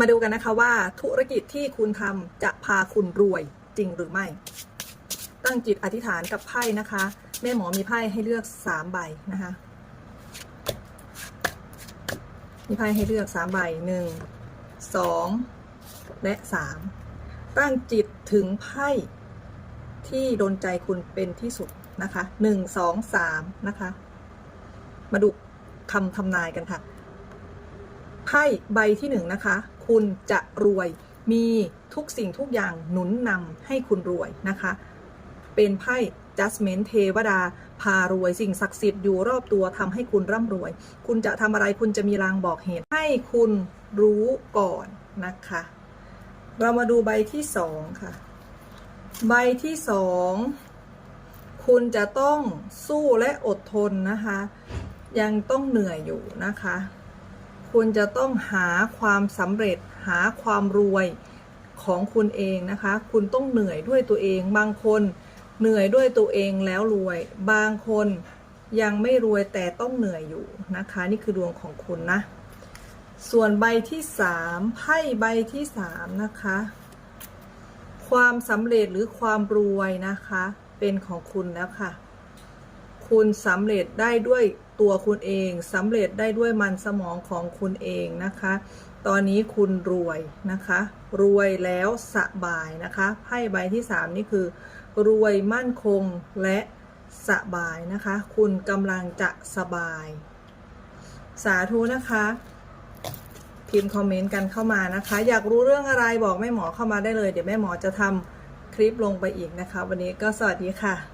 มาดูกันนะคะว่าธุรกิจที่คุณทำจะพาคุณรวยจริงหรือไม่ ตั้งจิตอธิษฐานกับไพ่นะคะ แม่หมอมีไพ่ให้เลือกสามใบนะคะ มีไพ่ให้เลือกสามใบหนึ่งสองและสามตั้งจิตถึงไพ่ที่โดนใจคุณเป็นที่สุดนะคะหนึ่งสองสามนะคะ มาดูคำทำนายกันค่ะไพ่ใบที่หนึ่งนะคะ คุณจะรวย มีทุกสิ่งทุกอย่างหนุนนำให้คุณรวยนะคะ เป็นไพ่ Judgment เทวดา พารวยสิ่งศักดิ์สิทธิ์อยู่รอบตัวทำให้คุณร่ำรวย คุณจะทำอะไรคุณจะมีรางบอกเหตุให้คุณรู้ก่อนนะคะ เรามาดูใบที่สองค่ะ ใบที่สองคุณจะต้องสู้และอดทนนะคะ ยังต้องเหนื่อยอยู่นะคะ คุณจะต้องหาความสำเร็จหาความรวยของคุณเองนะคะ คุณต้องเหนื่อยด้วยตัวเอง บางคนเหนื่อยด้วยตัวเองแล้วรวย บางคนยังไม่รวยแต่ต้องเหนื่อยอยู่นะคะ นี่คือดวงของคุณนะ ส่วนใบที่สามไพ่ใบที่สามนะคะ ความสำเร็จหรือความรวยนะคะ เป็นของคุณแล้วค่ะ คุณสำเร็จได้ด้วย ตัวคุณเองสำเร็จได้ด้วยมันสมองของคุณเองนะคะ ตอนนี้คุณรวยนะคะ รวยแล้วสบายนะคะไพ่ใบที่สามนี่คือ รวยมั่นคงและสบายนะคะ คุณกำลังจะสบาย สาธุนะคะพิมพ์คอมเมนต์กันเข้ามานะคะ อยากรู้เรื่องอะไรบอกแม่หมอเข้ามาได้เลย เดี๋ยวแม่หมอจะทำคลิปลงไปอีกนะคะ วันนี้ก็สวัสดีค่ะ